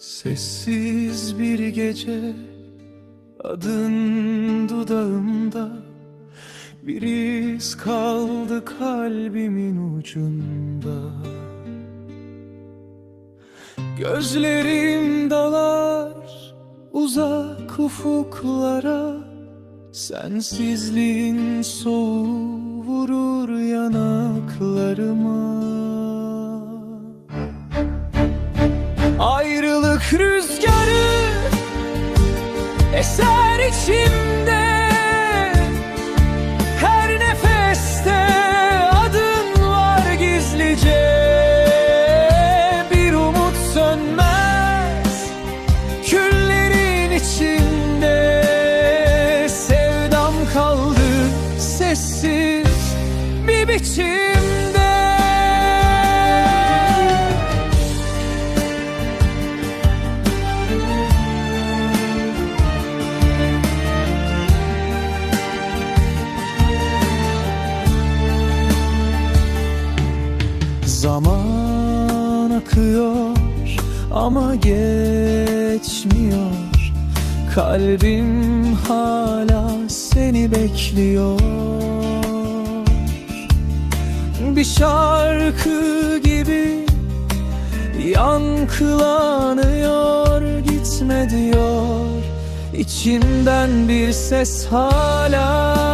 Sessiz bir gece Adın dudağımda. Bir iz kaldı kalbimin ucunda. Gözlerim dalar uzak ufuklara. Sensizliğin soğuğu vurur yanaklarıma Ayrılık rüzgarı eser içimde. Her nefeste adın var gizlice. Bir umut sönmez küllerin içinde. Sevdam kaldı sessiz bir biçimde Zaman akıyor ama geçmiyor. Kalbim hala seni bekliyor. Bir şarkı gibi yankılanıyor Gitme diyor. İçimden bir ses hala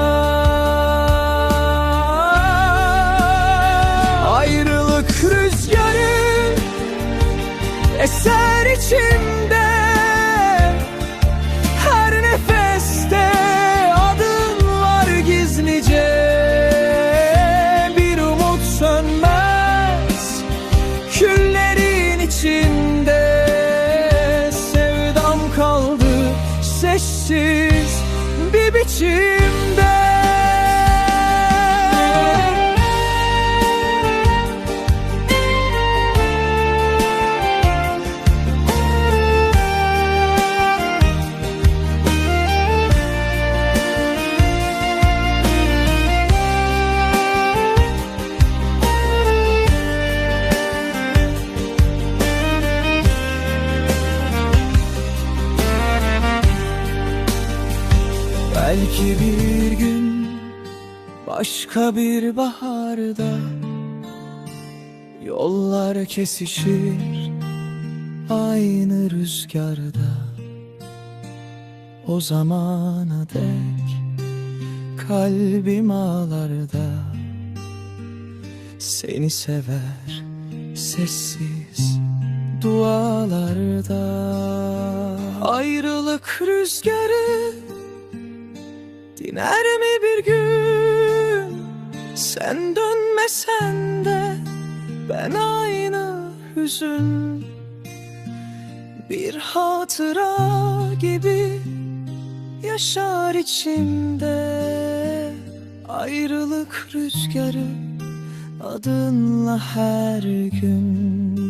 eser içimde Her nefeste adın var gizlice. Bir umut sönmez küllerin içinde. Sevdam kaldı sessiz bir biçimde Belki bir gün başka bir baharda Yollar kesişir aynı rüzgarda. O zamana dek kalbim ağlarda. Seni sever sessiz dualarda. Ayrılık rüzgarı Diner mi bir gün? Sen dönmesen de Ben aynı hüzün. Bir hatıra gibi Yaşar içimde. Ayrılık rüzgarı Adınla her gün